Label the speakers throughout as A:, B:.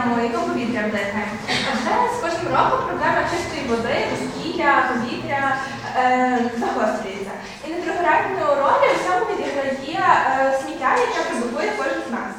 A: вдихаємо, яке повітря вдихаємо. Адже з кожним роком проблема чистої води, доскілля, повітря е, загострюється. І не нетроградну роль саме відіграє е, сміття, яке продукує кожен з нас.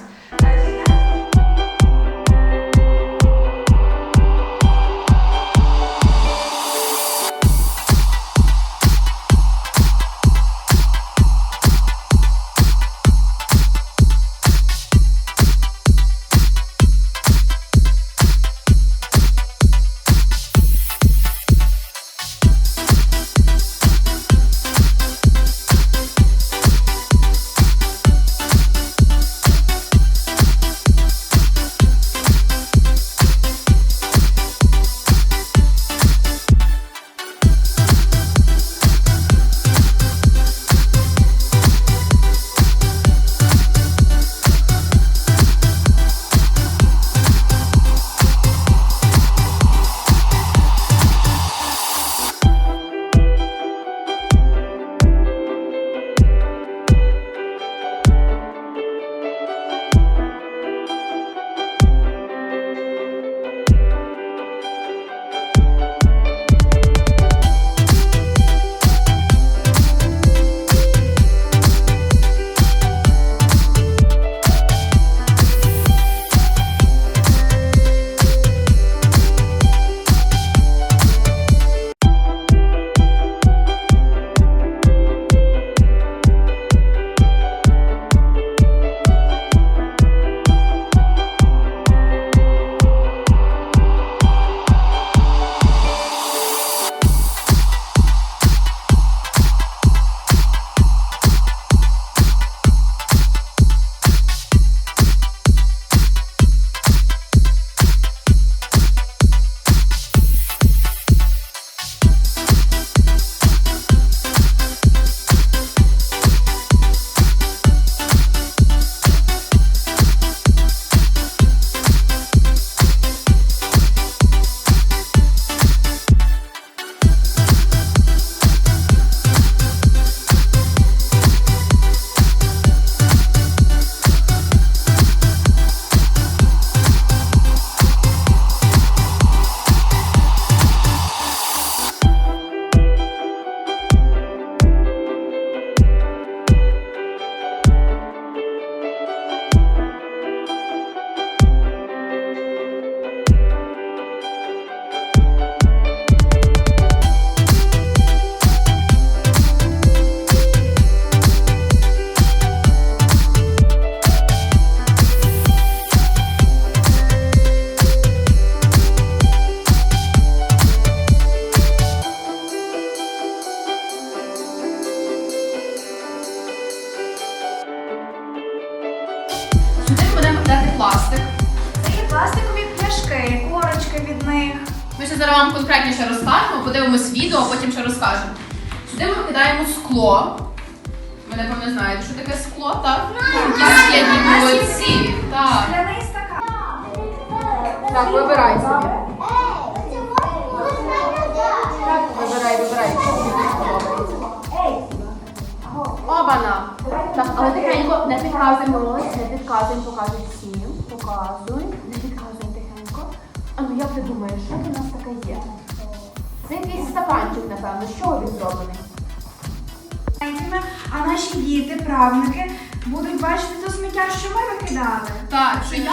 B: Від них.
C: Ми ще зараз вам конкретніше розкажемо, подивимось відео, а потім ще розкажемо. Сюди ми кидаємо скло. Ви напевно знаєте, що таке скло, так? Молодці. Так.
B: Скляний стакан.
C: Так, вибирай собі. Вибирай, вибирай. Обана. Так, але тихенько, не підказуй молодь, не підказуй, показуй всім. Показуй. А ну як ти думаєш, що у нас таке є? Це якийсь стаканчик, напевно. З чого він зроблений?
B: А наші діти, правнуки, будуть бачити то сміття, що ми викидали.
C: Так, що я